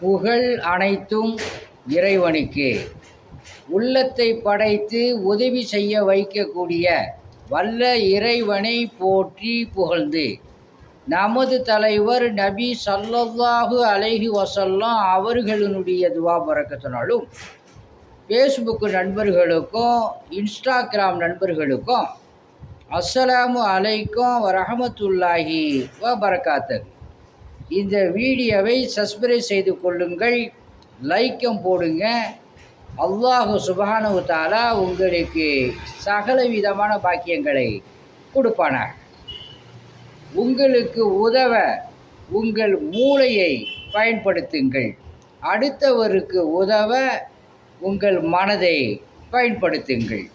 புகழ் அனைத்தும் இறைவனுக்கே. உள்ளத்தை படைத்து உதவி செய்ய வைக்கக்கூடிய வல்ல இறைவனை போற்றி புகழ்ந்து. நமது தலைவர் நபி ஸல்லல்லாஹு அலைஹி வசல்லாம் அவர்களினுடைய துவா பறக்கத்தினாலும் ஃபேஸ்புக்கு நண்பர்களுக்கும் இன்ஸ்டாகிராம் நண்பர்களுக்கும் அஸ்ஸலாமு அலைக்கும் வரஹமத்துல்லாஹி வ பரக்காத்தது இந்த வீடியோவை சப்ஸ்கிரைப் செய்து கொள்ளுங்கள். லைக்கம் போடுங்க. அல்லாஹு சுபானு தாலா உங்களுக்கு சகல விதமான பாக்கியங்களை கொடுப்பானார் உங்களுக்கு உதவ உங்கள் மூளையை பயன்படுத்துங்கள். அடுத்தவருக்கு உதவ உங்கள் மனதை பயன்படுத்துங்கள்.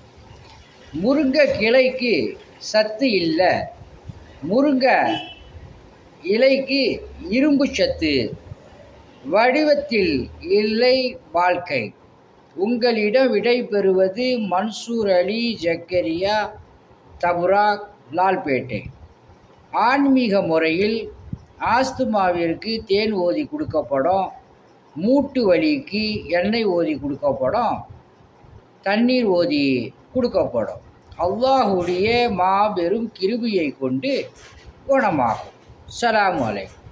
முருங்கை கிளைக்கு சத்து இல்லை. முருங்கை இலைக்கு இரும்பு சத்து. வடிவத்தில் இல்லை வாழ்க்கை. உங்களிடம் விடைபெறுவது மன்சூர் அலி ஜக்கரியா தபுரா லால்பேட்டை. ஆன்மீக முறையில் ஆஸ்துமாவிற்கு தேன் ஓதி கொடுக்கப்படும். மூட்டு வலிக்கு எண்ணெய் ஓதி கொடுக்கப்படும். தண்ணீர் ஓதி கொடுக்கப்படும். அல்லாஹுடைய மாபெரும் கிருபியை கொண்டு குணமாகும். சலாம் அலைக்கும்